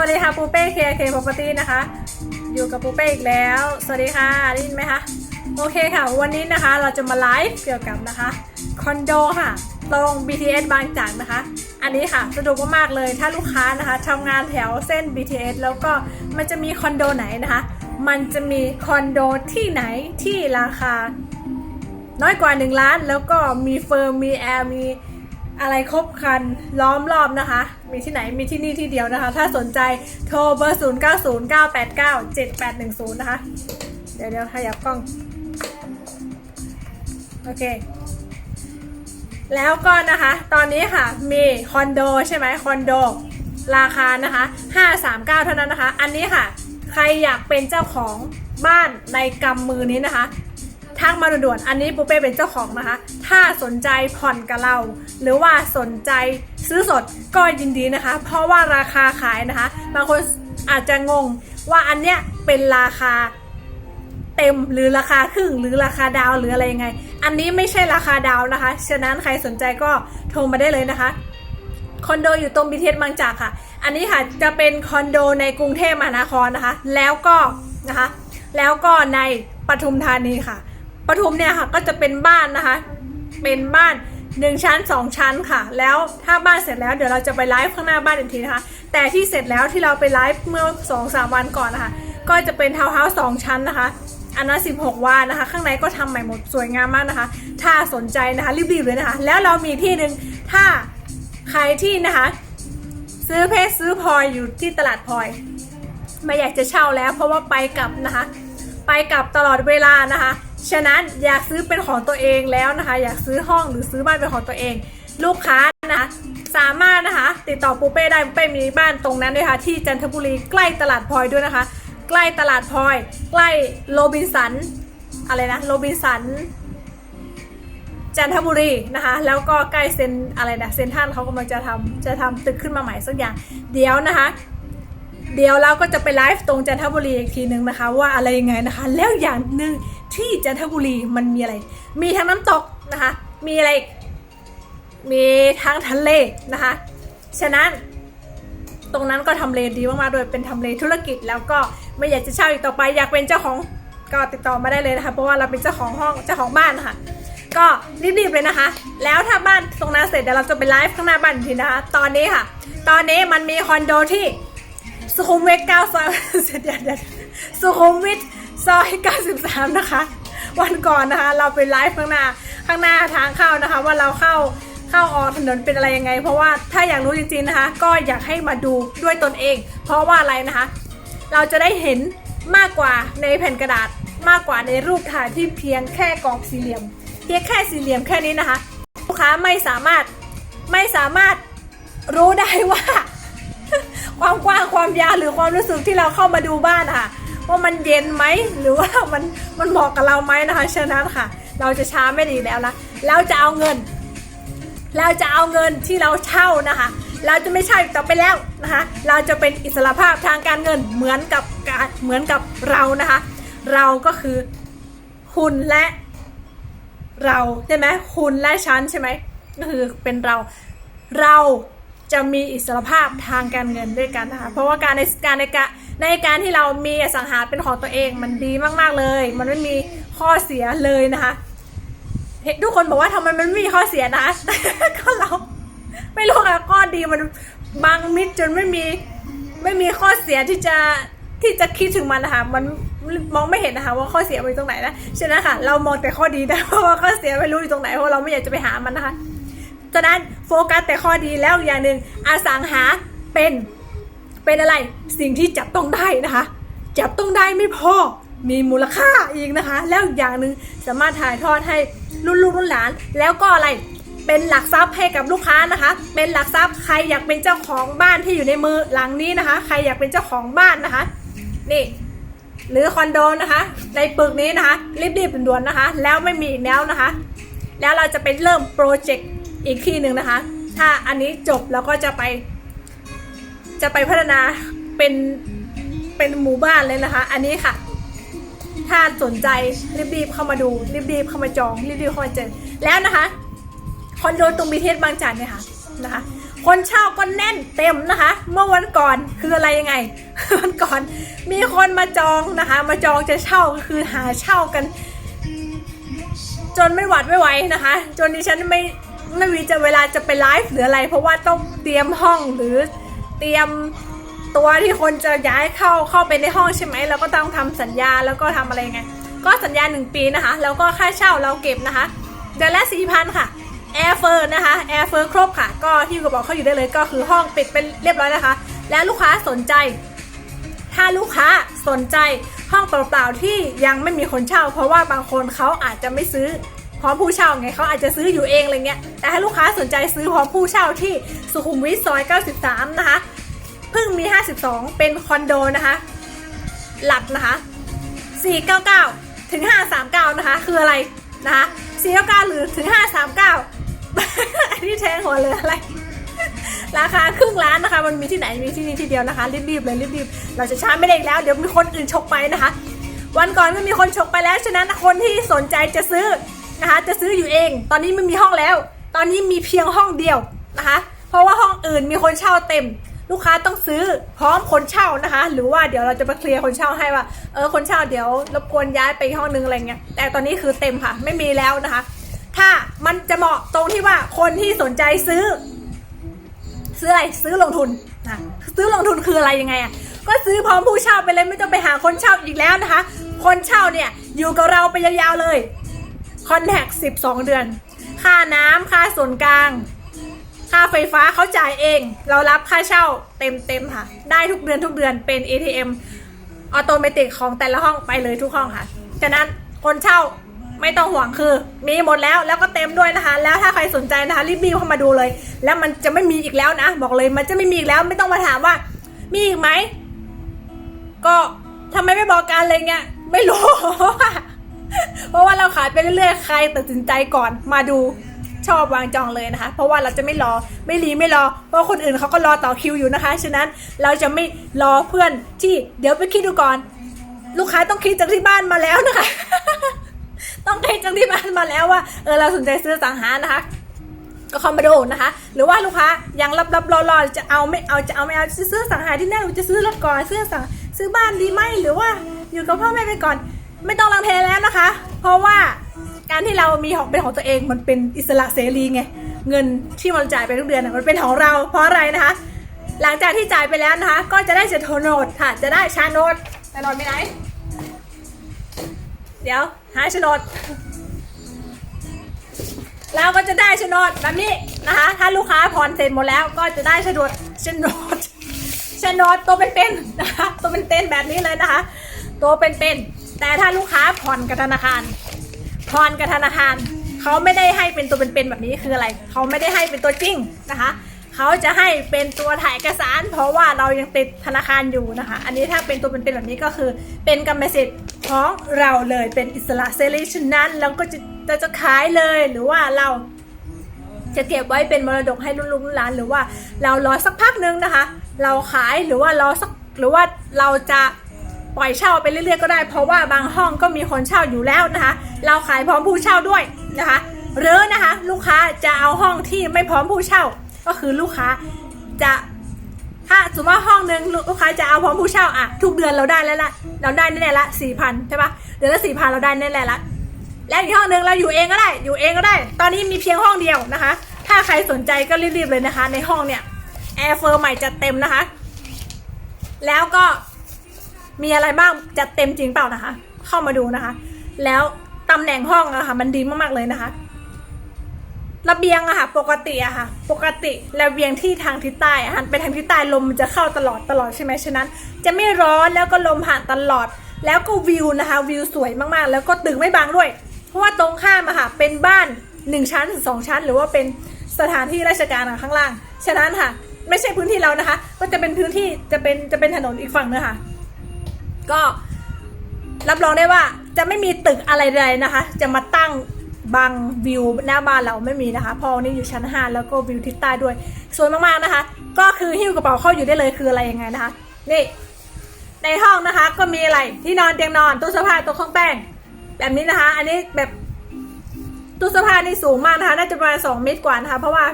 วัสดีค่ะปูเป้เคเค property นะคะ อยู่กับปูเป้อีกแล้ว สวัสดีค่ะได้ยินไหมคะโอเคค่ะ วันนี้นะคะเราจะมาไลฟ์เกี่ยวกับนะคะคอนโดค่ะ ตรง BTS บางจากนะคะ อันนี้ค่ะสะดวกมากๆเลยถ้าลูกค้านะคะทำงานแถวเส้น BTS แล้วก็มันจะมีคอนโดไหนนะคะ มันจะมีคอนโดที่ไหนที่ราคา น้อยกว่า 1 ล้าน แล้วก็มีเฟิร์มมีแอร์มี อะไรครบครันล้อมรอบนะคะ มีที่ไหนมีที่นี่ที่เดียวนะคะ ถ้าสนใจโทรเบอร์ 0 9 0 9 8 9 7 8 1 0 นะคะ เดี๋ยวเดี๋ยวขยับกล้อง โอเค แล้วก็นะคะ ตอนนี้ค่ะ มีคอนโดใช่ไหมคอนโด ราคานะคะ 539 เท่านั้นนะคะ อันนี้ค่ะ ใครอยากเป็นเจ้าของบ้านในกำมือนี้นะคะ ทักมาด่วนๆอันนี้ปูเป้เป็นเจ้าของนะคะ ถ้าสนใจผ่อนกับเรา หรือว่าสนใจซื้อสดก็ยินดีนะคะ เพราะว่าราคาขายนะคะบางคนอาจจะงงว่าอันเนี้ยเป็นราคาเต็มหรือราคาครึ่งหรือราคาดาวหรืออะไรยังไง อันนี้ไม่ใช่ราคาดาวนะคะ ฉะนั้นใครสนใจก็โทรมาได้เลยนะคะคอนโดอยู่ตรงบีเทสบางจากค่ะ อันนี้ค่ะจะเป็นคอนโดในกรุงเทพมหานครนะคะ แล้วก็นะคะ แล้วก็ในปทุมธานีค่ะ ปทุมเนี่ยค่ะก็จะเป็นบ้านนะคะ เป็นบ้าน1ชั้น2ชั้นค่ะ แล้วถ้าบ้านเสร็จแล้วเดี๋ยวเราจะไปไลฟ์ข้างหน้าบ้านอีกทีนะคะ แต่ที่เสร็จแล้วที่เราไปไลฟ์เมื่อ2-3วันก่อนนะคะ ก็จะเป็นทาวน์เฮาส์สองชั้นนะคะ อันนั้น16วานะคะ ข้างในก็ทำใหม่หมดสวยงามมากนะคะ ถ้าสนใจนะคะรีบๆเลยนะคะ แล้วเรามีที่หนึ่งถ้าใครที่นะคะ ซื้อเพชรซื้อพลอยอยู่ที่ตลาดพลอย ไม่อยากจะเช่าแล้ว เพราะว่าไปกลับนะคะ ไปกลับตลอดเวลานะคะ ฉะนั้นอยากซื้อเป็นของตัวเองแล้วนะคะ อยากซื้อห้องหรือซื้อบ้านเป็นของตัวเอง ลูกค้านะคะสามารถนะคะ ติดต่อปูเป้ได้ปูเป้มีบ้านตรงนั้นด้วยค่ะ ที่จันทบุรีใกล้ตลาดพลอยด้วยนะคะ ใกล้ตลาดพลอย ใกล้โรบินสันอะไรนะโรบินสันจันทบุรีนะคะ แล้วก็ใกล้เซนอะไรนะเซนทรันเขากำลังจะทำจะทำตึกขึ้นมาใหม่สักอย่าง เดี๋ยวนะคะ เดี๋ยวเราก็จะไปไลฟ์ตรงจันทบุรีอีกทีนึงนะคะ ว่าอะไรยังไงนะคะ แล้วอย่างหนึ่ง ที่จันทบุรีมันมีอะไร มีทั้งน้ำตกนะคะ มีอะไร มีทั้งทะเลนะคะ ฉะนั้นตรงนั้นก็ทำเลดีมากๆโดยเป็นทำเลธุรกิจแล้วก็ไม่อยากจะเช่าอีกต่อไปอยากเป็นเจ้าของก็ติดต่อมาได้เลยนะคะ เพราะว่าเราเป็นเจ้าของห้องเจ้าของบ้านนะคะก็รีบๆเลยนะคะ แล้วถ้าบ้านตรงนั้นเสร็จเดี๋ยวเราจะไปไลฟ์ข้างหน้าบ้านทีนะคะ ตอนนี้ค่ะ ตอนนี้มันมีคอนโดที่สุขุมวิท9ซอยเดี๋ยวเดี๋ยวสุขุมวิท ซอย 93 นะคะ วันก่อนนะคะ เราไปไลฟ์ข้างหน้าข้างหน้าทางเข้านะคะ ว่าเราเข้าเข้าออกถนนเป็นอะไรยังไง เพราะว่าถ้าอยากรู้จริงๆนะคะ ก็อยากให้มาดูด้วยตนเอง เพราะว่าอะไรนะคะ เราจะได้เห็นมากกว่าในแผ่นกระดาษมากกว่าในรูปถ่ายที่เพียงแค่กรอบสี่เหลี่ยม เพียงแค่สี่เหลี่ยมแค่นี้นะคะลูกค้าไม่สามารถไม่สามารถรู้ได้ว่า ความกว้างความยาวหรือความรู้สึกที่เราเข้ามาดูบ้านอะค่ะ ว่ามันเย็นไหมหรือว่ามันมันเหมาะกับเราไหมนะคะฉะนั้นค่ะ เราจะช้าไม่ดีแล้วนะเราจะเอาเงิน เราจะเอาเงินที่เราเช่านะคะ เราจะไม่ใช่ต่อไปแล้วนะคะ เราจะเป็นอิสระภาพทางการเงินเหมือนกับการเหมือนกับเรานะคะ เราก็คือคุณและเราใช่ไหมคุณและฉันใช่ไหมก็คือเป็นเราเรา จะมีอิสรภาพทางการเงินด้วยกันนะคะเพราะว่าการในการในการในการที่เรามีอสังหาเป็นของตัวเองมันดีมากๆเลย มันไม่มีข้อเสียเลยนะคะทุกคนบอกว่าทำไมมันไม่มีข้อเสียนะก็เราไม่รู้ค่ะข้อดีมันบังมิดจนไม่มีไม่มีข้อเสียที่จะที่จะคิดถึงมันนะคะมันมองไม่เห็นนะคะว่าข้อเสียมันอยู่ตรงไหนนะฉะนั้นค่ะเรามองแต่ข้อดีได้เพราะว่าข้อเสียไม่รู้อยู่ตรงไหนเพราะเราไม่อยากจะไปหามันนะคะ ฉะนั้นโฟกัสแต่ข้อดีแล้วอย่างหนึ่งอสังหาเป็นเป็นอะไรสิ่งที่จับต้องได้นะคะ จับต้องได้ไม่พอมีมูลค่าอีกนะคะ แล้วอย่างหนึ่งสามารถถ่ายทอดให้รุ่นลูกรุ่นหลาน แล้วก็อะไรเป็นหลักทรัพย์ให้กับลูกค้านะคะ เป็นหลักทรัพย์ใครอยากเป็นเจ้าของบ้านที่อยู่ในมือหลังนี้นะคะ ใครอยากเป็นเจ้าของบ้านนะคะ นี่ หรือคอนโดนะคะ ในปึกนี้นะคะรีบๆด่วนๆนะคะ แล้วไม่มีอีกแล้วนะคะ แล้วเราจะไปเริ่มโปรเจกต์ อีกที่หนึ่งนะคะ ถ้าอันนี้จบเราก็จะไป จะไปพัฒนาเป็นเป็นหมู่บ้านเลยนะคะ อันนี้ค่ะ ถ้าสนใจรีบๆเข้ามาดูรีบๆเข้ามาจองรีบๆเข้ามาเจอแล้วนะคะคอนโดตรงบีเทสบางจากเนี่ยค่ะนะคะคนเช่าก็แน่นเต็มนะคะ เมื่อวันก่อนคืออะไรยังไง วันก่อนมีคนมาจองนะคะ มาจองจะเช่าก็คือหาเช่ากัน จนไม่หวัดไม่ไหวนะคะ จนดิฉันไม่ ไม่มีจะเวลาจะไปไลฟ์หรืออะไร เพราะว่าต้องเตรียมห้องหรือเตรียมตัวที่คนจะย้ายเข้าเข้าไปในห้องใช่ไหมเราก็ต้องทำสัญญาแล้วก็ทำอะไรไง ก็สัญญาหนึ่งปีนะคะ แล้วก็ค่าเช่าเราเก็บนะคะเดือนละสี่พันค่ะแอร์เฟอร์นะคะแอร์เฟอร์ครบค่ะ ก็ที่กระบอกเขาอยู่ได้เลยก็คือห้องปิดเป็นเรียบร้อยนะคะ และลูกค้าสนใจ ถ้าลูกค้าสนใจห้องเปล่าๆที่ยังไม่มีคนเช่า เพราะว่าบางคนเขาอาจจะไม่ซื้อ พร้อมผู้เช่าไงเขาอาจจะซื้ออยู่เองอะไรเงี้ย แต่ถ้าลูกค้าสนใจซื้อพร้อมผู้เช่าที่สุขุมวิทซอย 93 นะคะ เพิ่งมี 52 เป็นคอนโดนะคะ หลักนะคะ 499 ถึง 539 นะคะ คืออะไรนะคะ 499 หรือถึง 539 อันนี้แทงหัวเลยอะไร ราคาครึ่งล้านนะคะ มันมีที่ไหน มีที่นี่ที่เดียวนะคะ รีบๆเลยรีบๆ เราจะช้าไม่ได้อีกแล้ว เดี๋ยวมีคนอื่นฉกไปนะคะ วันก่อนก็มีคนฉกไปแล้ว ฉะนั้นคนที่สนใจจะซื้อ นะคะ จะซื้ออยู่เอง ตอนนี้ไม่มีห้องแล้ว ตอนนี้มีเพียงห้องเดียวนะคะ เพราะว่าห้องอื่นมีคนเช่าเต็ม ลูกค้าต้องซื้อพร้อมคนเช่านะคะ หรือว่าเดี๋ยวเราจะมาเคลียร์คนเช่าให้ว่า เออ คนเช่าเดี๋ยวรบกวนย้ายไปห้องนึงอะไรเงี้ย แต่ตอนนี้คือเต็มค่ะ ไม่มีแล้วนะคะ ถ้ามันจะเหมาะตรงที่ว่าคนที่สนใจซื้อ ซื้ออะไร ซื้อลงทุนนะซื้อลงทุนคืออะไรยังไงอะ ก็ซื้อพร้อมผู้เช่าไปเลยไม่ต้องไปหาคนเช่าอีกแล้วนะคะ คนเช่าเนี่ยอยู่กับเราไปยาวๆเลย คอนแทค12 เดือน ค่าน้ำค่าส่วนกลาง ค่าไฟฟ้าเขาจ่ายเอง เรารับค่าเช่าเต็มๆค่ะ ได้ทุกเดือนทุกเดือนเป็น ATM ออโตเมติกของแต่ละห้องไปเลยทุกห้องค่ะ ฉะนั้นคนเช่าไม่ต้องห่วงคือ มีหมดแล้วแล้วก็เต็มด้วยนะคะ แล้วถ้าใครสนใจนะคะรีบๆเข้ามาดูเลย แล้วมันจะไม่มีอีกแล้วนะ บอกเลยมันจะไม่มีอีกแล้วไม่ต้องมาถามว่า มีอีกไหมก็ทำไมไม่บอกกันเลยเงี้ยไม่รู้ เพราะว่าเราขายไปเรื่อยๆ ใครตัดสินใจก่อนมาดูชอบวางจองเลยนะคะ เพราะว่าเราจะไม่รอไม่รีไม่รอ เพราะคนอื่นเขาก็รอต่อคิวอยู่นะคะ ฉะนั้นเราจะไม่รอเพื่อนที่เดี๋ยวไปคิดดูก่อน ลูกค้าต้องคิดจากที่บ้านมาแล้วนะคะ ต้องคิดจากที่บ้านมาแล้วว่าเออเราสนใจซื้อสังหารนะคะก็เข้ามาดูนะคะ หรือว่าลูกค้ายังรับรับรอรอจะเอาไม่เอาจะเอาไม่เอาจะซื้อสังหารที่แน่นหรือจะซื้อรถก่อนซื้อสังซื้อบ้านดีไหมหรือว่าอยู่กับพ่อแม่ไปก่อน ไม่ต้องลังเลแล้วนะคะ เพราะว่าการที่เรามีของเป็นของตัวเองมันเป็นอิสระเสรีไงเงินที่มันจ่ายไปทุกเดือนน่ะมันเป็นของเราเพราะอะไรนะคะ หลังจากที่จ่ายไปแล้วนะคะ ก็จะได้โฉนดค่ะ จะได้ชาโนดชาโนดไปไหน เดี๋ยวหาโนดเราก็จะได้โฉนดแบบนี้นะคะ ถ้าลูกค้าผ่อนเสร็จหมดแล้วก็จะได้โฉนดโฉนดโฉนดตัวเป็นๆนะคะตัวเป็นๆแบบนี้เลยนะคะ ตัวเป็นๆ แต่ถ้าลูกค้าผ่อนกับธนาคารผ่อนกับธนาคารเขาไม่ได้ให้เป็นตัวเป็นๆแบบนี้คืออะไรเขาไม่ได้ให้เป็นตัวจริงนะคะเขาจะให้เป็นตัวถ่ายเอกสาร เพราะว่าเรายังติดธนาคารอยู่นะคะ อันนี้ถ้าเป็นตัวเป็นๆแบบนี้ก็คือ เป็นกรรมสิทธิ์ของเราเลยเป็นอิสระเสรีฉะนั้นเราก็จะจะจะขายเลยหรือว่าเราจะเก็บไว้เป็นมรดกให้ลูกๆลูกหลานหรือว่าเรารอสักพักนึงนะคะ เราขายหรือว่ารอสักหรือว่าเราจะ ปล่อยเช่าไปเรื่อยๆก็ได้ เพราะว่าบางห้องก็มีคนเช่าอยู่แล้วนะคะ เราขายพร้อมผู้เช่าด้วยนะคะ หรือนะคะลูกค้าจะเอาห้องที่ไม่พร้อมผู้เช่า ก็คือลูกค้าจะถ้าสมมติว่าห้องหนึ่งลูกค้าจะเอาพร้อมผู้เช่าอะทุกเดือนเราได้แล้วละเราได้แน่ๆละสี่พันใช่ปะเดือนละสี่พันเราได้แน่ๆละและอีกห้องหนึ่งเราอยู่เองก็ได้ อยู่เองก็ได้ ตอนนี้มีเพียงห้องเดียวนะคะ ถ้าใครสนใจก็รีบๆเลยนะคะ ในห้องเนี่ยแอร์เฟอร์ใหม่จัดเต็มนะคะ แล้วก็ มีอะไรบ้างจัดเต็มจริงเปล่านะคะ เข้ามาดูนะคะ แล้วตำแหน่งห้องอะค่ะ มันดีมากๆเลยนะคะ ระเบียงอะค่ะ ปกติอะค่ะ ปกติระเบียงที่ทางทิศใต้อะหันไปทางทิศใต้ลมมันจะเข้าตลอดตลอดใช่ไหมฉะนั้น จะไม่ร้อนแล้วก็ลมผ่านตลอด แล้วก็วิวนะคะ วิวสวยมากๆ แล้วก็ตึกไม่บางด้วย เพราะว่าตรงข้ามอะค่ะ เป็นบ้านหนึ่งชั้นถึงสองชั้น หรือว่าเป็นสถานที่ราชการอะข้างล่าง ฉะนั้นค่ะ ไม่ใช่พื้นที่เรานะคะ ก็จะเป็นพื้นที่จะเป็นจะเป็นถนนอีกฝั่งนึงค่ะ ก็รับรองได้ว่าจะไม่มีตึกอะไรใดนะคะ จะมาตั้งบังวิวหน้าบ้านเราไม่มีนะคะ พอนี่อยู่ชั้น 5 แล้วก็วิวทิศใต้ด้วยสวยมากๆนะคะ ก็คือหิ้วกระเป๋าเข้าอยู่ได้เลยคืออะไรยังไงนะคะ นี่ ในห้องนะคะ ก็มีอะไรที่นอนเตียงนอนตู้เสื้อผ้าต๊ะเครื่องแป้งแบบนี้นะคะ อันนี้แบบตู้เสื้อผ้านี่สูงมากนะคะ น่าจะประมาณสองเมตรกว่านะคะ เพราะว่า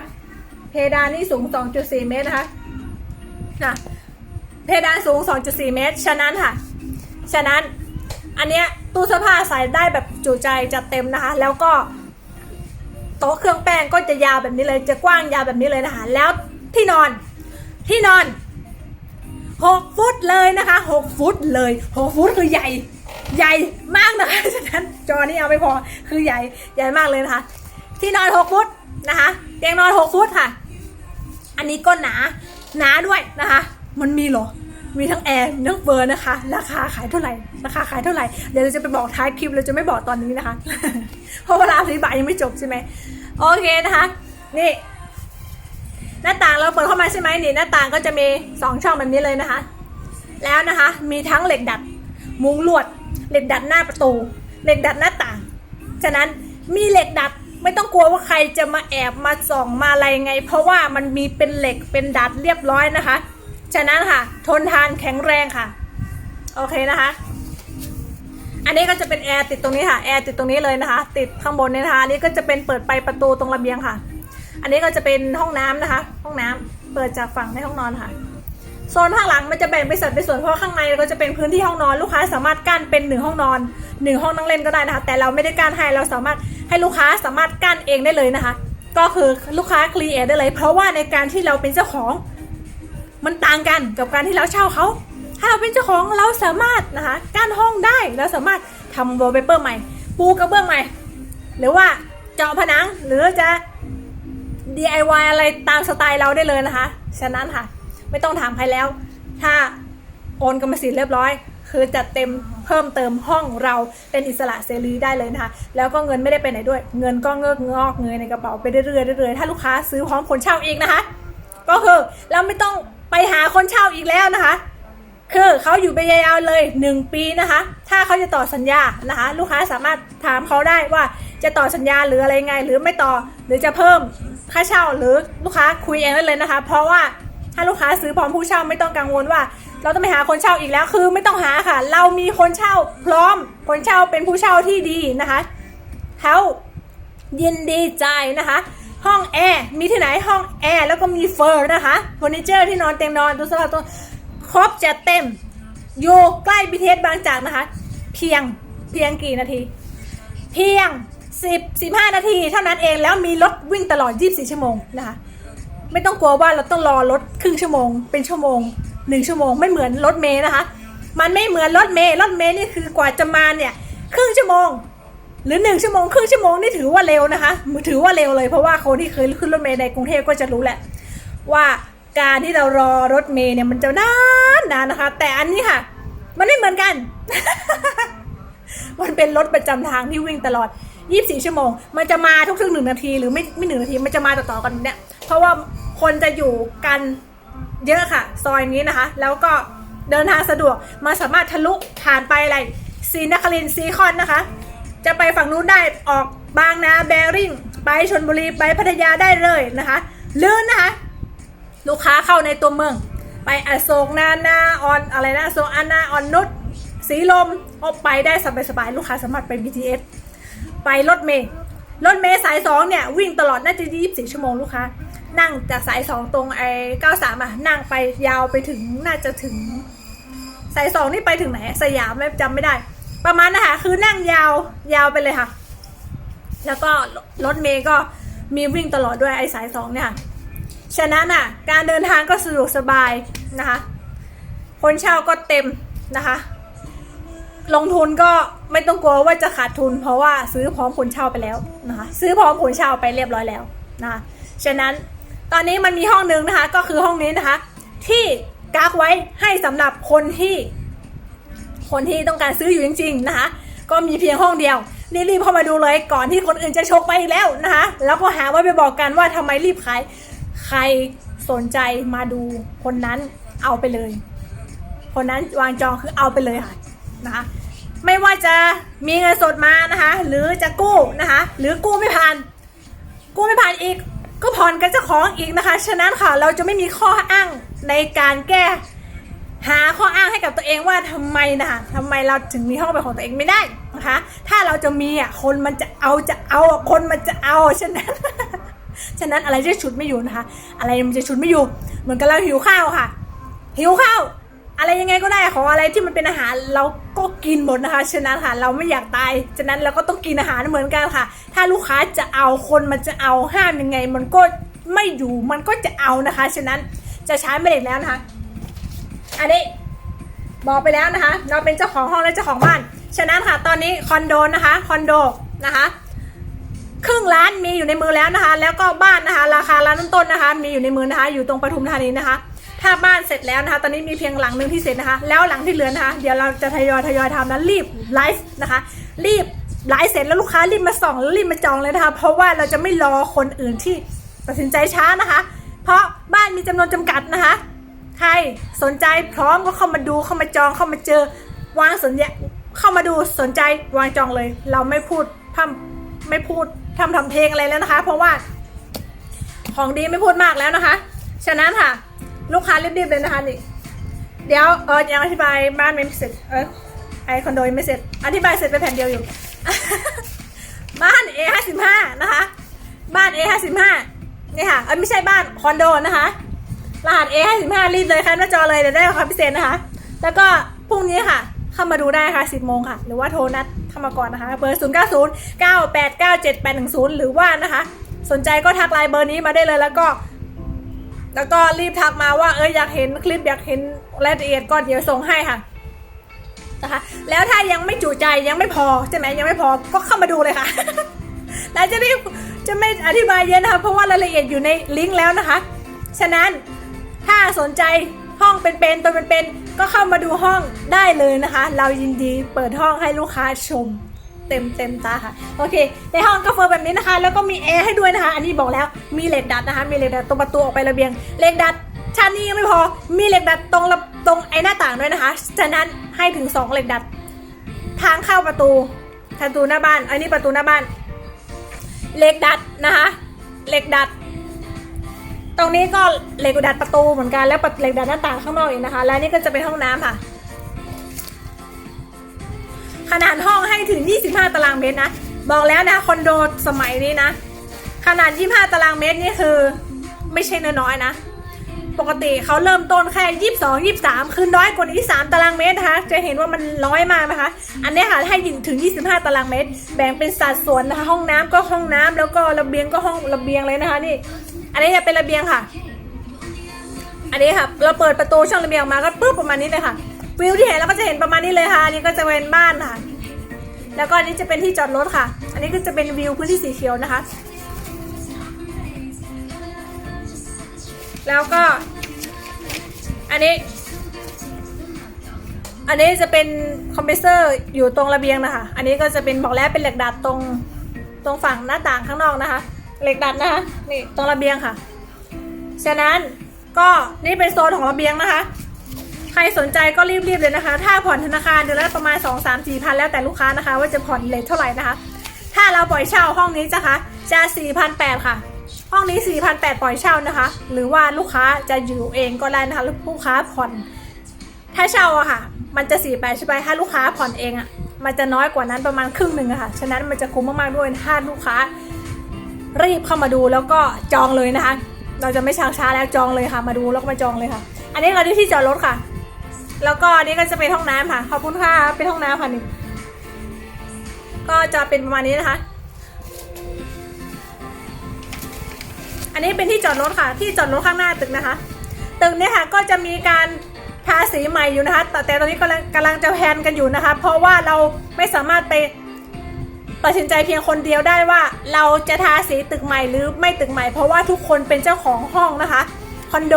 เพดานนี่สูง 2.4 เมตรนะคะนะเพดานสูง 2.4 เมตร ฉะนั้นค่ะ ฉะนั้นอันเนี้ยตู้เสื้อผ้าใส่ได้แบบจุใจจัดเต็มนะคะ แล้วก็โต๊ะเครื่องแป้งก็จะยาวแบบนี้เลย จะกว้างยาวแบบนี้เลยนะคะ แล้วที่นอนที่นอน6ฟุตเลยนะคะ6ฟุตเลย6ฟุตคือใหญ่ใหญ่มากนะคะฉะนั้นจอนี้เอาไม่พอคือใหญ่ใหญ่มากเลยนะคะ ที่นอน6ฟุตนะคะเตียงนอน6ฟุตค่ะ อันนี้ก็หนาหนาด้วยนะคะ มันมีเหรอ มีทั้งแอร์มีทั้งเบอร์นะคะ ราคาขายเท่าไหร่ ราคาขายเท่าไหร่ เดี๋ยวเราจะไปบอกท้ายคลิป เราจะไม่บอกตอนนี้นะคะ เพราะเวลาอธิบายยังไม่จบใช่ไหมโอเคนะคะ นี่ หน้าต่างเราเปิดเข้ามาใช่ไหมนี่หน้าต่างก็จะมีสองช่องแบบนี้เลยนะคะ แล้วนะคะ มีทั้งเหล็กดัด มุ้งลวด เหล็กดัดหน้าประตู เหล็กดัดหน้าต่าง ฉะนั้นมีเหล็กดัดไม่ต้องกลัวว่าใครจะมาแอบมาส่องมาอะไรไง เพราะว่ามันมีเป็นเหล็กเป็นดัดเรียบร้อยนะคะ ฉะนั้นค่ะ ทนทานแข็งแรงค่ะ โอเคนะคะ อันนี้ก็จะเป็นแอร์ติดตรงนี้ค่ะ แอร์ติดตรงนี้เลยนะคะ ติดข้างบนเนี่นะคะ อันนี้ก็จะเป็นเปิดไปประตูตรงระเบียงค่ะ อันนี้ก็จะเป็นห้องน้ำนะคะ ห้องน้ำเปิดจากฝั่งในห้องนอนค่ะ โซนข้างหลังมันจะแบ่งเป็นสัดเป็นส่วนเพราะข้างในก็จะเป็นพื้นที่ห้องนอนลูกค้าสามารถกั้นเป็นหนึ่งห้องนอนหนึ่งห้องนั่งเล่นก็ได้นะคะ แต่เราไม่ได้กั้นให้เราสามารถให้ลูกค้าสามารถกั้นเองได้เลยนะคะ ก็คือลูกค้าคลีเอทได้เลย เพราะว่าในการที่เราเป็นเจ้าของ มันต่างกันกับการที่เราเช่าเขา ถ้าเราเป็นเจ้าของเราสามารถนะคะกั้นห้องได้เราสามารถทำวอลเปเปอร์ใหม่ ปูกระเบื้องใหม่ หรือว่าเจาะผนังหรือจะ DIY อะไรตามสไตล์เราได้เลยนะคะ ฉะนั้นค่ะ ไม่ต้องถามใครแล้ว ถ้าโอนกรรมสิทธิ์เรียบร้อย คือจัดเต็มเพิ่มเติมห้องเราเป็นอิสระเสรีได้เลยนะคะ แล้วก็เงินไม่ได้ไปไหนด้วย เงินก็เงอกงอกเงยในกระเป๋าไปเรื่อยๆเรื่อยๆถ้าลูกค้าซื้อพร้อมคนเช่าเอีกนะคะ ก็คือเราไม่ต้อง ไปหาคนเช่าอีกแล้วนะคะ คือเขาอยู่ไปยาวเลย1ปีนะคะ ถ้าเขาจะต่อสัญญานะคะ ลูกค้าสามารถถามเขาได้ว่าจะต่อสัญญาหรืออะไรไง หรือไม่ต่อหรือจะเพิ่มค่าเช่าหรือลูกค้าคุยเองได้เลยนะคะ เพราะว่าถ้าลูกค้าซื้อพร้อมผู้เช่าไม่ต้องกังวลว่า เราต้องไปหาคนเช่าอีกแล้วคือไม่ต้องหาค่ะ เรามีคนเช่า พร้อมคนเช่าเป็นผู้เช่าที่ดีนะคะเขายินดีใจนะคะ ห้องแอร์มีที่ไหนห้องแอร์แล้วก็มีเฟอร์นะคะเฟอร์นิเจอร์ที่นอนเตียงนอนตัวสลับตัวครบจัดเต็มอยู่ใกล้ BTS บางจากนะคะ เพียงเพียงกี่นาที เพียง 10 15 นาที เท่านั้นเองแล้วมีรถวิ่งตลอด 24 ชั่วโมงนะคะไม่ต้องกลัวว่าเราต้องรอรถครึ่งชั่วโมง เป็นชั่วโมง1ชั่วโมงไม่เหมือนรถเมย์นะคะ มันไม่เหมือนรถเมย์รถเมย์นี่คือกว่าจะมาเนี่ยครึ่งชั่วโมง หรือหนึ่งชั่วโมงครึ่งชั่วโมงนี่ถือว่าเร็วนะคะถือว่าเร็วเลยเพราะว่าคนที่เคยขึ้นรถเมล์ในกรุงเทพก็จะรู้แหละ ว่าการที่เรารอรถเมล์เนี่ยมันจะนานนานนะคะ แต่อันนี้ค่ะ มันไม่เหมือนกัน มันเป็นรถประจำทางที่วิ่งตลอด 24 ชั่วโมง มันจะมาทุกๆหนึ่งนาที หรือไม่ไม่หนึ่งนาทีมันจะมาต่อๆกันเนี่ยเพราะว่าคนจะอยู่กันเยอะค่ะ ซอยนี้นะคะ แล้วก็เดินทางสะดวกมาสามารถทะลุผ่านไปอะไรซีนครินซีคอนนะคะ จะไปฝั่งนู้นได้ออกบางนาแบริ่งไปชนบุรีไปพัทยาได้เลยนะคะลื่นนะคะลูกค้าเข้าในตัวเมือง ไปอโศกนานาออนอะไรนะโศกอานาออนนุชสีลมออกไปได้สบายๆลูกค้าสามารถไป BTS ไปรถเมย์รถเมย์สายสองเนี่ย วิ่งตลอดน่าจะ24 ชั่วโมงลูกค้า นั่งจากสายสองตรงไอ้93อะนั่งไปยาวไปถึงน่าจะถึง สายสองนี่ไปถึงไหน สยามไม่จำไม่ได้ ประมาณนะคะคือนั่งยาวยาวไปเลยค่ะ แล้วก็รถเมย์ก็มีวิ่งตลอดด้วยไอสายสองเนี่ยฉะนั้นอะการเดินทางก็สะดวกสบายนะคะ คนเช่าก็เต็มนะคะ ลงทุนก็ไม่ต้องกลัวว่าจะขาดทุน เพราะว่าซื้อพร้อมคนเช่าไปแล้วนะคะซื้อพร้อมคนเช่าไปเรียบร้อยแล้วนะคะฉะนั้นตอนนี้มันมีห้องนึงนะคะก็คือห้องนี้นะคะ ที่กักไว้ให้สำหรับคนที่ คนที่ต้องการซื้ออยู่จริง ๆ นะคะ ก็มีเพียงห้องเดียวรีบเข้ามาดูเลยก่อนที่คนอื่นจะชกไปอีกแล้วนะคะ แล้วก็หาว่าไปบอกกันว่าทำไมรีบขาย ใครสนใจมาดูคนนั้นเอาไปเลย คนนั้นวางจองคือเอาไปเลยค่ะนะคะ ไม่ว่าจะมีเงินสดมานะคะ หรือจะกู้นะคะ หรือกู้ไม่ผ่าน กู้ไม่ผ่านอีก ก็ผ่อนกับเจ้าของอีกนะคะ ฉะนั้นค่ะเราจะไม่มีข้ออ้างในการแก้ หาข้ออ้างให้กับตัวเองว่าทำไมนะคะทำไมเราถึงมีห้องเป็นของตัวเองไม่ได้นะคะ ถ้าเราจะมีอะคนมันจะเอาจะเอาคนมันจะเอาฉะนั้นฉะนั้นอะไรจะฉุดไม่อยู่นะคะ อะไรมันจะฉุดไม่อยู่ เหมือนกับเราหิวข้าวค่ะ หิวข้าว อะไรยังไงก็ได้ขออะไรที่มันเป็นอาหารเราก็กินหมดนะคะ ฉะนั้นค่ะ เราไม่อยากตาย ฉะนั้นเราก็ต้องกินอาหารเหมือนกันค่ะ ถ้าลูกค้าจะเอาคนมันจะเอาห้ามยังไง มันก็ไม่อยู่มันก็จะเอานะคะ ฉะนั้นจะใช้ไม่ได้แล้วนะคะ อันนี้บอกไปแล้วนะคะ เราเป็นเจ้าของห้องและเจ้าของบ้าน ฉะนั้นค่ะตอนนี้คอนโดนะคะคอนโดนะคะครึ่งล้านมีอยู่ในมือแล้วนะคะ แล้วก็บ้านนะคะ ราคาล้านต้นๆนะคะ มีอยู่ในมือนะคะ อยู่ตรงปทุมธานีนะคะ ถ้าบ้านเสร็จแล้วนะคะ ตอนนี้มีเพียงหลังหนึ่งที่เสร็จนะคะ แล้วหลังที่เหลือนะคะ เดี๋ยวเราจะทยอยทยอยทำแล้วรีบไลฟ์นะคะ รีบไลฟ์เสร็จแล้วลูกค้ารีบมาส่องแล้วรีบมาจองเลยนะคะ เพราะว่าเราจะไม่รอคนอื่นที่ตัดสินใจช้านะคะ เพราะบ้านมีจำนวนจำกัดนะคะ ใครสนใจพร้อมก็เข้ามาดูเข้ามาจองเข้ามาเจอ วางสนใจเข้ามาดูสนใจวางจองเลย เราไม่พูดพร่ำไม่พูดทำทำเพลงอะไรแล้วนะคะ เพราะว่า ของดีไม่พูดมากแล้วนะคะ ฉะนั้นค่ะ ลูกค้ารีบๆเลยนะคะนี่เดี๋ยวเออยังอธิบายบ้านไม่เสร็จเออไอคอนโดยังไม่เสร็จ อธิบายเสร็จไปแผ่นเดียวอยู่ บ้าน A ห้าสิบห้านะคะ บ้าน A ห้าสิบห้านี่ค่ะเอยไม่ใช่บ้านคอนโดนะคะ รหัส A 5 5รีบเลยค่ะหน้าจอเลยเดี๋ยวได้ราคาพิเศษนะคะ แล้วก็พรุ่งนี้ค่ะ เข้ามาดูได้ค่ะ 10โมงค่ะ หรือว่าโทรนัดเข้ามาก่อนนะคะเบอร์ 0 9 0 9 8 9 7 8 1 0 หรือว่านะคะ สนใจก็ทักไลน์เบอร์นี้มาได้เลยแล้วก็ แล้วก็รีบทักมาว่าเอออยากเห็นคลิปอยากเห็นรายละเอียดก็เดี๋ยวส่งให้ค่ะนะคะ แล้วถ้ายังไม่จุใจยังไม่พอใช่ไหมยังไม่พอก็เข้ามาดูเลยค่ะแล้วจะรีบจะไม่อธิบายเยอะนะคะเพราะว่ารายละเอียดอยู่ในลิงก์แล้วนะคะ ฉะนั้น ถ้าสนใจห้องเป็นๆตัวเป็นๆก็เข้ามาดูห้องได้เลยนะคะ เรายินดีเปิดห้องให้ลูกค้าชม เต็มเต็มตาค่ะ โอเค ในห้องก็เฟอร์แบบนี้นะคะ แล้วก็มีแอร์ให้ด้วยนะคะ อันนี้บอกแล้วมีเหล็กดัดนะคะ มีเหล็กดัดตรงประตูออกไประเบียงเหล็กดัดชั้นนี้ยังไม่พอ มีเหล็กดัดตรงตรงไอ้หน้าต่างด้วยนะคะ ฉะนั้นให้ถึงสองเหล็กดัด ทางเข้าประตูประตูหน้าบ้าน อันนี้ประตูหน้าบ้าน เหล็กดัดนะคะ เหล็กดัด ตรงนี้ก็เหล็กดัดประตูเหมือนกันแล้วเหล็กดัดหน้าต่างข้างนอกอีกนะคะ และนี่ก็จะเป็นห้องน้ำค่ะ ขนาดห้องให้ถึง 25 ตารางเมตรนะ บอกแล้วนะคอนโดสมัยนี้นะ ขนาด 25 ตารางเมตรนี่คือไม่ใช่น้อยๆนะ ปกติเขาเริ่มต้นแค่ 22 23 คือน้อยกว่านี้3ตารางเมตรนะคะ จะเห็นว่ามันน้อยมากนะคะ อันนี้ค่ะให้ถึง 25 ตารางเมตร แบ่งเป็นสัดส่วนนะคะ ห้องน้ำก็ห้องน้ำแล้วก็ระเบียงก็ห้องระเบียงเลยนะคะนี่ อันนี้จะเป็นระเบียงค่ะ อันนี้ค่ะเราเปิดประตูช่องระเบียงมาก็ปุ๊บประมาณนี้เลยค่ะ วิวที่เห็นเราก็จะเห็นประมาณนี้เลยค่ะอันนี้ก็จะเป็นบ้านค่ะ แล้วก็อันนี้จะเป็นที่จอดรถค่ะ อันนี้ก็จะเป็นวิวพื้นที่สีเขียวนะคะ แล้วก็ อันนี้ อันนี้จะเป็นคอมเพรสเซอร์อยู่ตรงระเบียงนะคะ อันนี้ก็จะเป็นบอกแล้วเป็นเหล็กดัดตรงตรงฝั่งหน้าต่างข้างนอกนะคะ เหล็กดัดนะคะนี่ตรงระเบียงค่ะ ฉะนั้นก็นี่เป็นโซนของระเบียงนะคะ ใครสนใจก็รีบๆเลยนะคะ ถ้าผ่อนธนาคารเดือนละประมาณ 2 3 4 พันแล้วแต่ลูกค้านะคะ ว่าจะผ่อนเลทเท่าไหร่นะคะ ถ้าเราปล่อยเช่าห้องนี้จะคะจะ4,800 ค่ะห้องนี้ 4,800 ปล่อยเช่านะคะ หรือว่าลูกค้าจะอยู่เองก็ได้นะคะลูกค้าผ่อน ถ้าเช่าอะค่ะ มันจะ4 8ใช่ไหมถ้าลูกค้าผ่อนเองอะมันจะน้อยกว่านั้นประมาณครึ่งหนึ่งอะค่ะ ฉะนั้นมันจะคุ้มมากๆด้วยถ้าลูกค้า รีบเข้ามาดูแล้วก็จองเลยนะคะ เราจะไม่ช้าช้าแล้วจองเลยค่ะ มาดูแล้วก็มาจองเลยค่ะ อันนี้เราที่ที่จอดรถค่ะ แล้วก็อันนี้ก็จะเป็นห้องน้ำค่ะ ขอบคุณค่ะ เป็นห้องน้ำค่ะนี่ ก็จะเป็นประมาณนี้นะคะ อันนี้เป็นที่จอดรถค่ะ ที่จอดรถข้างหน้าตึกนะคะ ตึกนี้ค่ะก็จะมีการทาสีใหม่อยู่นะคะ แต่ตอนนี้กำลังกำลังจะแพนกันอยู่นะคะ เพราะว่าเราไม่สามารถไป ตัดสินใจเพียงคนเดียวได้ว่า เราจะทาสีตึกใหม่หรือไม่ตึกใหม่ เพราะว่าทุกคนเป็นเจ้าของห้องนะคะคอนโด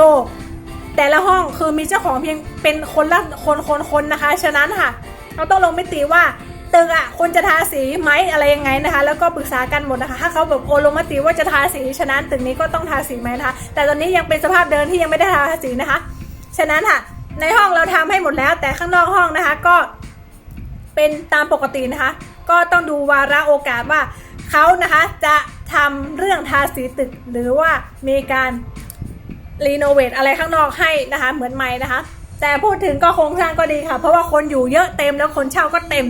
แต่ละห้องคือมีเจ้าของเพียงเป็นคนละคนคนคนนะคะ ฉะนั้นค่ะ เราต้องลงมิติว่าตึกอะคนจะทาสีไหมอะไรยังไงนะคะ แล้วก็ปรึกษากันหมดนะคะ ถ้าเขาแบบโอลงมติว่าจะทาสีฉะนั้นตึกนี้ก็ต้องทาสีไหมนะคะ แต่ตอนนี้ยังเป็นสภาพเดิมที่ยังไม่ได้ทาสีนะคะ ฉะนั้นค่ะ ในห้องเราทำให้หมดแล้ว แต่ข้างนอกห้องนะคะก็เป็นตามปกตินะคะ ก็ต้องดูวาระโอกาสว่าเขานะคะจะทำเรื่องทาสีตึกหรือว่ามีการรีโนเวทอะไรข้างนอกให้นะคะเหมือนใหม่นะคะแต่พูดถึงก็โครงสร้างก็ดีค่ะ เพราะว่าคนอยู่เยอะเต็มแล้วคนเช่าก็เต็ม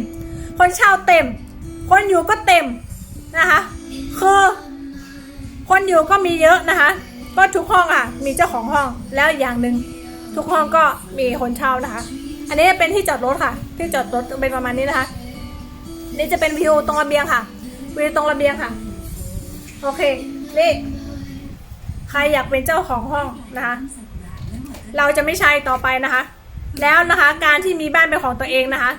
คนเช่าเต็ม คนอยู่ก็เต็มนะคะคือคนอยู่ก็มีเยอะนะคะ ก็ทุกห้องอะ มีเจ้าของห้องแล้วอย่างหนึ่งทุกห้องก็มีคนเช่านะคะ อันนี้เป็นที่จอดรถค่ะ ที่จอดรถเป็นประมาณนี้นะคะ นี่จะเป็นวิวตรงระเบียงค่ะ วิวตรงระเบียงค่ะ โอเค นี่ ใครอยากเป็นเจ้าของห้องนะคะ เราจะไม่ใช่ต่อไปนะคะ แล้วนะคะการที่มีบ้านเป็นของตัวเองนะคะ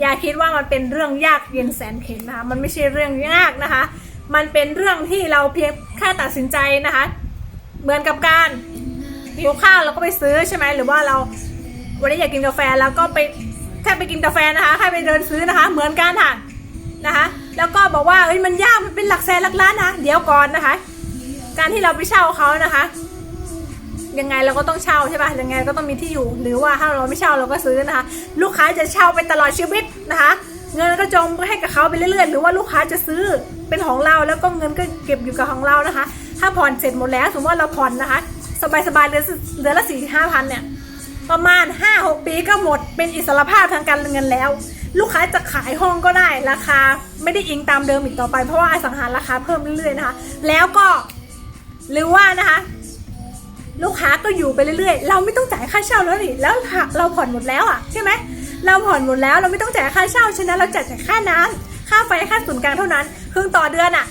อย่าคิดว่ามันเป็นเรื่องยากเย็นแสนเข็ญนะคะ มันไม่ใช่เรื่องยากนะคะ มันเป็นเรื่องที่เราเพียงแค่ตัดสินใจนะคะ เหมือนกับการหิวข้าวเราก็ไปซื้อใช่ไหมหรือว่าเราวันนี้อยากกินกาแฟแล้วก็ไปแค่ไปกินกาแฟนะคะแค่ไปเดินซื้อนะคะ เหมือนกันค่ะ นะคะแล้วก็บอกว่าเอ้ยมันยากมันเป็นหลักแสนหลักล้านนะเดี๋ยวก่อนนะคะ การที่เราไปเช่าเขานะคะยังไงเราก็ต้องเช่าใช่ปะยังไงก็ต้องมีที่อยู่ หรือว่าถ้าเราไม่เช่าเราก็ซื้อนะคะ ลูกค้าจะเช่าไปตลอดชีวิตนะคะ เงินก็จงให้กับเขาไปเรื่อยๆ หรือว่าลูกค้าจะซื้อเป็นของเราแล้วก็เงินก็เก็บอยู่กับของเรานะคะ ถ้าผ่อนเสร็จหมดแล้วสมมติว่าเราผ่อนนะคะ สบายๆเดือนเดือนละสี่ห้าพันเนี่ยประมาณ5-6ปีก็หมดเป็นอิสรภาพทางการเงินแล้ว ลูกค้าจะขายห้องก็ได้ราคา ไม่ได้อิงตามเดิมอีกต่อไป เพราะว่าอสังหาราคาเพิ่มเรื่อยๆนะคะ แล้วก็หรือว่านะคะ ลูกค้าก็อยู่ไปเรื่อยๆ เราไม่ต้องจ่ายค่าเช่าแล้วนี่แล้วเราผ่อนหมดแล้วอะใช่ไหมเราผ่อนหมดแล้วเราไม่ต้องจ่ายค่าเช่าฉะนั้นเราจ่ายแต่ค่าน้ำค่าไฟค่าส่วนกลางเท่านั้นครึ่งต่อเดือนอะ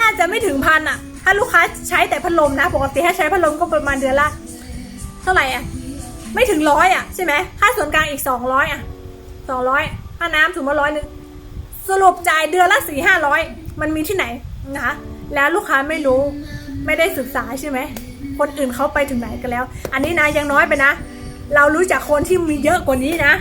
น่าจะไม่ถึงพันอะ ถ้าลูกค้าใช้แต่พัดลมนะปกติถ้าใช้พัดลมก็ประมาณเดือนละเท่าไหร่อะไม่ถึงร้อยอะใช่ไหมค่าส่วนกลางอีกสองร้อยอะสองร้อย ค่าน้ำถึงมาร้อยหนึ่งสรุปจ่ายเดือนละสี่ห้าร้อยมันมีที่ไหนนะคะแล้วลูกค้าไม่รู้ไม่ได้ศึกษาใช่ไหมคนอื่นเขาไปถึงไหนกันแล้ว อันนี้นะยังน้อยไปนะ เรารู้จักคนที่มีเยอะกว่านี้นะ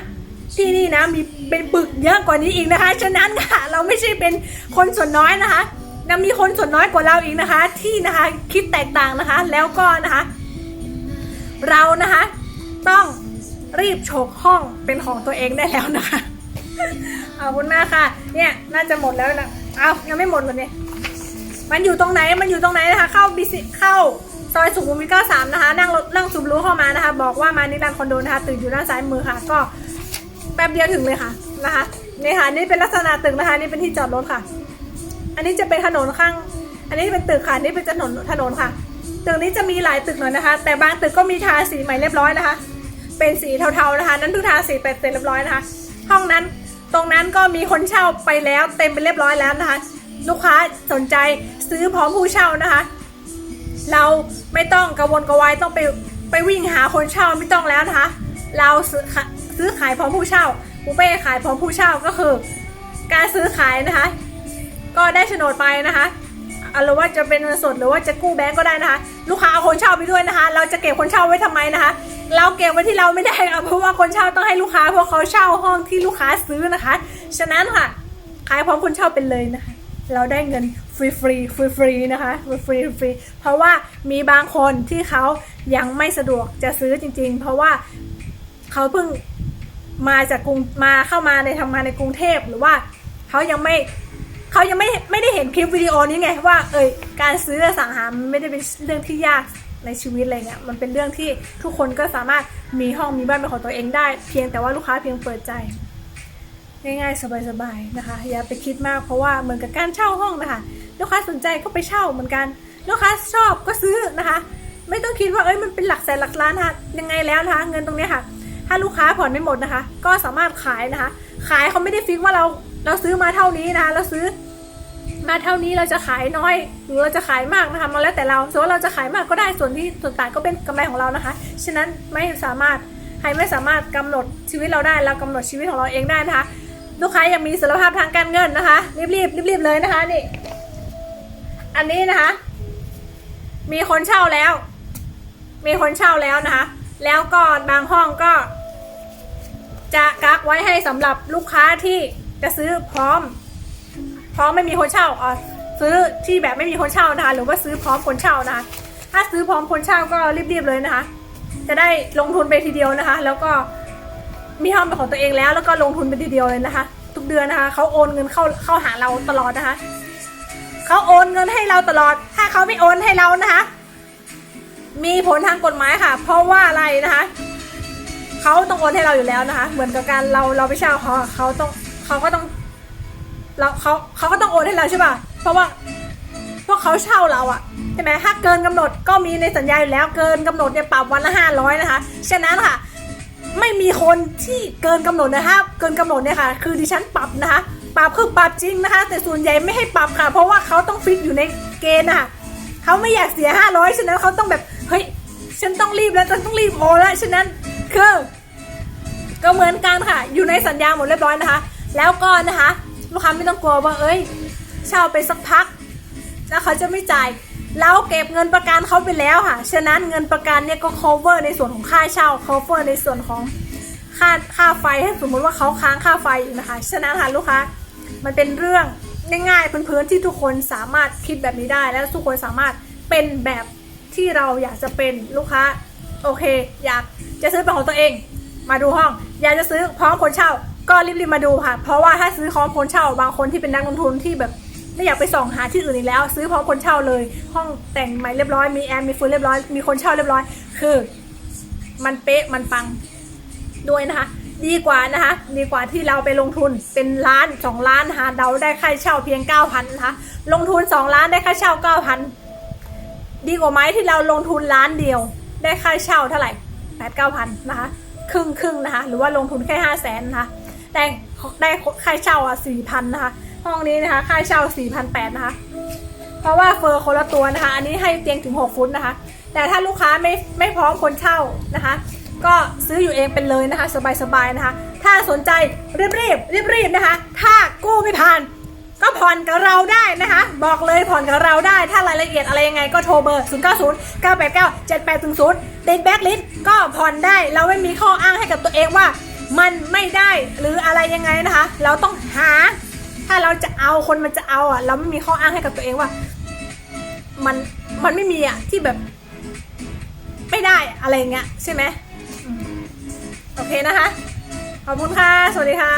ที่นี่นะมีเป็นปึกเยอะกว่านี้อีกนะคะฉะนั้นค่ะเราไม่ใช่เป็นคนส่วนน้อยนะคะยังมีคนส่วนน้อยกว่าเราอีกนะคะ ที่นะคะคิดแตกต่างนะคะ แล้วก็นะคะ เรานะคะ ต้องรีบโฉกห้องเป็นของตัวเองได้แล้วนะคะ ขอบคุณมากค่ะ เนี่ยน่าจะหมดแล้วนะเอายังไม่หมดเลยเนี่ยมันอยู่ตรงไหน มันอยู่ตรงไหนนะคะ เข้าบิสิเข้าซอยสุขุมวิท93 นะคะ นั่งรถนั่งสุบรู้เข้ามานะคะ บอกว่ามานิรันดร์คอนโดนะคะตึกอยู่ด้านซ้ายมือค่ะ ก็แป๊บเดียวถึงเลยค่ะนะคะนี่ค่ะนี่เป็นลักษณะตึกนะคะ นี่เป็นที่จอดรถค่ะ อันนี้จะเป็นถนนข้าง อันนี้เป็นตึกค่ะนี่เป็นถนนถนนค่ะ ตึกนี้จะมีหลายตึกหน่อยนะคะ แต่บางตึกก็มีทาสีใหม่เรียบร้อยนะคะ เป็นสีเทาๆนะคะ นั่นเพิ่งทาสีไปเสร็จเรียบร้อยนะคะ ห้องนั้น ตรงนั้นก็มีคนเช่าไปแล้วเต็มไปเรียบร้อยแล้วนะคะ ลูกค้าสนใจซื้อพร้อมผู้เช่านะคะ เราไม่ต้องกระวนกระวายต้องไปไปวิ่งหาคนเช่าไม่ต้องแล้วนะคะ เราซื้อขาซื้อขายพร้อมผู้เช่าปูเป้ขายพร้อมผู้เช่าก็คือ การซื้อขายนะคะ ก็ได้โฉนดไปนะคะเอาหรือว่าจะเป็นเงินสดหรือว่าจะกู้แบงก์ก็ได้นะคะ ลูกค้าเอาคนเช่าไปด้วยนะคะ เราจะเก็บคนเช่าไว้ทำไมนะคะ เราเก็บไว้ที่เราไม่ได้ค่ะเพราะว่าคนเช่าต้องให้ลูกค้าเพราะเขาเช่าห้องที่ลูกค้าซื้อนะคะ ฉะนั้นค่ะขายพร้อมคนเช่าเป็นเลยนะคะ เราได้เงินฟรีฟรีฟรีฟรีนะคะฟรีฟรีฟรีเพราะว่ามีบางคนที่เขายังไม่สะดวกจะซื้อจริง ๆ เพราะว่าเขาเพิ่งมาจากกรุงมาเข้ามาในทำงานในกรุงเทพหรือว่าเขายังไม่เขายังไม่ไม่ได้เห็นคลิปวิดีโอนี้ไงว่า เอยการซื้อสังหามไม่ได้เป็นเรื่องที่ยาก ในชีวิตอะไรเงี้ยมันเป็นเรื่องที่ทุกคนก็สามารถมีห้องมีบ้านเป็นของตัวเองได้ เพียงแต่ว่าลูกค้าเพียงเปิดใจ ง่ายๆ สบายๆนะคะ อย่าไปคิดมากเพราะว่าเหมือนกับการเช่าห้องนะคะลูกค้าสนใจก็ไปเช่าเหมือนกัน ลูกค้าชอบก็ซื้อนะคะ ไม่ต้องคิดว่าเอ้ยมันเป็นหลักแสนหลักล้านนะคะยังไงแล้วนะคะเงินตรงนี้ค่ะ ถ้าลูกค้าผ่อนไม่หมดนะคะ ก็สามารถขายนะคะ ขายเขาไม่ได้ฟิกว่าเราเราซื้อมาเท่านี้นะคะเราซื้อ มาเท่านี้เราจะขายน้อย หรือเราจะขายมากนะคะมันแล้วแต่เราส่วนเราจะขายมากก็ได้ส่วนที่ส่วนต่างก็เป็นกำไรของเรานะคะ ฉะนั้นไม่สามารถใครไม่สามารถกำหนดชีวิตเราได้เรากำหนดชีวิตของเราเองได้นะคะลูกค้ายังมีสารภาพทางการเงินนะคะรีบๆรีบๆเลยนะคะนี่ อันนี้นะคะ มีคนเช่าแล้ว มีคนเช่าแล้วนะคะ แล้วก็บางห้องก็ จะกักไว้ให้สำหรับลูกค้าที่จะซื้อพร้อม พร้อมไม่มีคนเช่าอะซื้อที่แบบไม่มีคนเช่านะคะหรือว่าซื้อพร้อมคนเช่านะคะถ้าซื้อพร้อมคนเช่าก็รีบๆเลยนะคะ จะได้ลงทุนไปทีเดียวนะคะ แล้วก็มีห้องเป็นของตัวเองแล้ว แล้วก็ลงทุนไปทีเดียวเลยนะคะ ทุกเดือนนะคะเขาโอนเงินเข้าเข้าหาเราตลอดนะคะเขาโอนเงินให้เราตลอด ถ้าเขาไม่โอนให้เรานะคะ มีผลทางกฎหมายค่ะ เพราะว่าอะไรนะคะเขาต้องโอนให้เราอยู่แล้วนะคะ เหมือนกับการเราเราไปเช่าเขาเขาต้องเขาก็ต้อง เราเขาเขาก็ต้องโอนให้เราใช่ป่ะ เพราะว่าเพราะเขาเช่าเราอะใช่ไหมถ้าเกินกำหนดก็มีในสัญญาอยู่แล้วเกินกำหนดเนี่ยปรับวันละห้าร้อยนะคะ ฉะนั้นค่ะ ไม่มีคนที่เกินกำหนดนะคะเกินกำหนดเนี่ยค่ะคือดิฉันปรับนะคะปรับคือปรับจริงนะคะ แต่ส่วนใหญ่ไม่ให้ปรับค่ะ เพราะว่าเขาต้องฟิกอยู่ในเกณฑ์นะคะเขาไม่อยากเสีย500ฉะนั้นเขาต้องแบบเฮ้ยฉันต้องรีบแล้วฉันต้องรีบโอแล้วฉะนั้นคือก็เหมือนกันค่ะ อยู่ในสัญญาหมดเรียบร้อยนะคะ แล้วก็นะคะ ลูกค้าไม่ต้องกลัวว่าเอ้ย เช่าไปสักพัก แล้วเขาจะไม่จ่ายเราเก็บเงินประกันเขาไปแล้วค่ะ ฉะนั้นเงินประกันเนี่ยก็ cover ในส่วนของค่าเช่า cover ในส่วนของค่าค่าไฟถ้าสมมติว่าเขาค้างค่าไฟนะคะ ฉะนั้นค่ะลูกค้ามันเป็นเรื่องง่ายๆพื้นๆที่ทุกคนสามารถคิดแบบนี้ได้ และทุกคนสามารถเป็นแบบที่เราอยากจะเป็นลูกค้าโอเค อยากจะซื้อเป็นของตัวเอง มาดูห้อง อยากจะซื้อพร้อมคนเช่า ก็รีบๆมาดูค่ะ เพราะว่าถ้าซื้อพร้อมคนเช่าบางคนที่เป็นนักลงทุนที่แบบไม่อยากไปส่องหาที่อื่นอีกแล้ว ซื้อพร้อมคนเช่าเลย ห้องแต่งใหม่เรียบร้อยมีแอร์มีฟืนเรียบร้อยมีคนเช่าเรียบร้อย คือ มันเป๊ะมันปังด้วยนะคะ ดีกว่านะคะ ดีกว่าที่เราไปลงทุนเป็นล้านสองล้านนะคะเราได้ค่าเช่าเพียงเก้าพันนะคะลงทุนสองล้านได้ค่าเช่าเก้าพันดีกว่าไหมที่เราลงทุนล้านเดียว ได้ค่าเช่าเท่าไหร่แปดเก้าพันนะคะครึ่งครึ่งนะคะ หรือว่าลงทุนแค่ห้าแสนนะคะ ได้ได้ค่าเช่าอะสี่พันนะคะ ห้องนี้นะคะค่าเช่าสี่พันแปดนะคะ เพราะว่าเฟอร์คนละตัวนะคะ อันนี้ให้เตียงถึง6ฟุตนะคะ แต่ถ้าลูกค้าไม่ไม่พร้อมคนเช่านะคะ ก็ซื้ออยู่เองเป็นเลยนะคะ สบายๆนะคะ ถ้าสนใจรีบรีบรีบรีบๆนะคะ ถ้ากู้ไม่ผ่านก็ผ่อนกับเราได้นะคะ บอกเลยผ่อนกับเราได้ ถ้ารายละเอียดอะไรยังไงก็โทรเบอร์ 0 9 0 9 8 9 7 8 0 0ติดแบ็คลิสก็ผ่อนได้ เราไม่มีข้ออ้างให้กับตัวเองว่า มันไม่ได้หรืออะไรยังไงนะคะ เราต้องหา ถ้าเราจะเอาคนมันจะเอาอะเราไม่มีข้ออ้างให้กับตัวเองว่า มันมันไม่มีอะที่แบบ ไม่ได้อะไรเงี้ยใช่ไหมโอเคนะคะ ขอบคุณค่ะ สวัสดีค่ะ